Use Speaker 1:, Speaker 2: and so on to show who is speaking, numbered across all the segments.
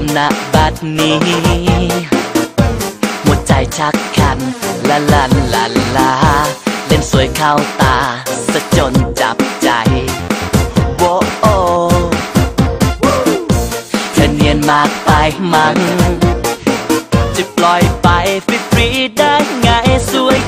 Speaker 1: มณบัดนี้ หัวใจชักคันละลันละลาเล่นสวยเข้าตาสะจนจับใจโวโอเธอเนียนมากไปมั้งจะปล่อยไปฟรีๆได้ไงสวย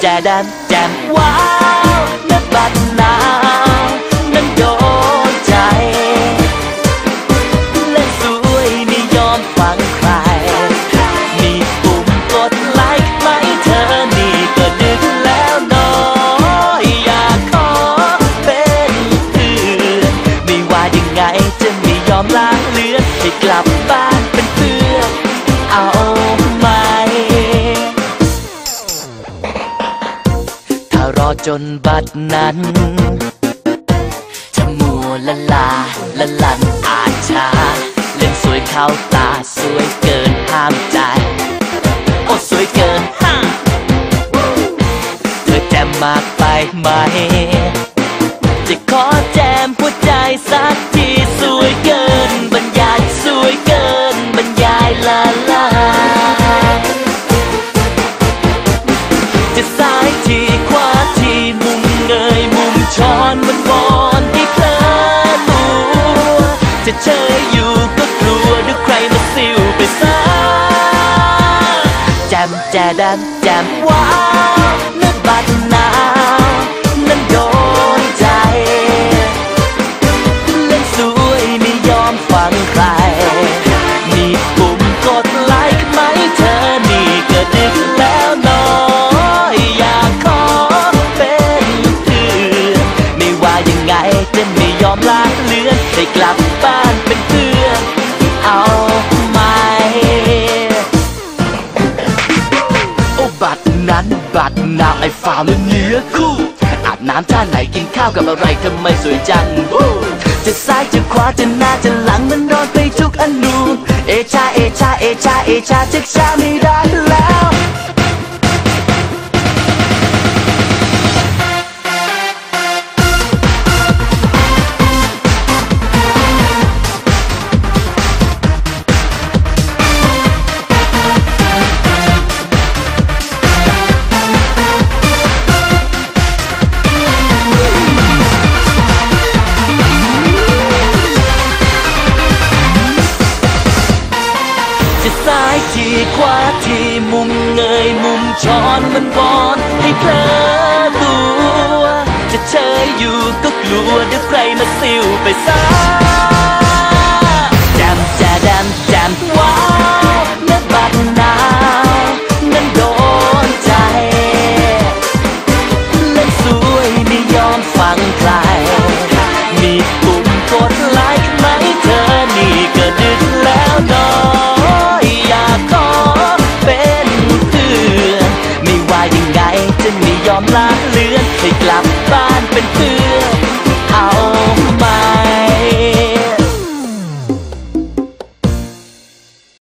Speaker 1: แจ จนบัดนั้นจะมัวละลาละลันอาชา เล่นสวยเข้าตาสวยเกินห้ามใจ โอ้สวยเกินห้าเธอแจมมากไปไหม จะเชยอยู่ก็กลัวเดี๋ยวใครมาซิวไปซะแจมแจดันแจมว้าวนึกบัดนา บัดนาวไอ้ฟาวเนื้อคู่ อาบน้ำท่าไหนกินข้าวกับอะไรทำไมสวยจังอู้จะซ้ายจะขวาจะหน้าจะหลังมันร้อนไปทุกอนูเอชาเอชาเอชาเอชาชักช้าไม่ได้แล้ว จะซ้ายทีขวาทีมุมเงยมุมช้อนมันวอนให้เพลอตัว จะเชยอยู่ก็กลัวเดี๋ยวใครมาซิวไปซะแจมแจแดมแจมว้าวเนักบัดนาวนั้นโดนใจ เล่นสวยไม่ยอมฟังใคร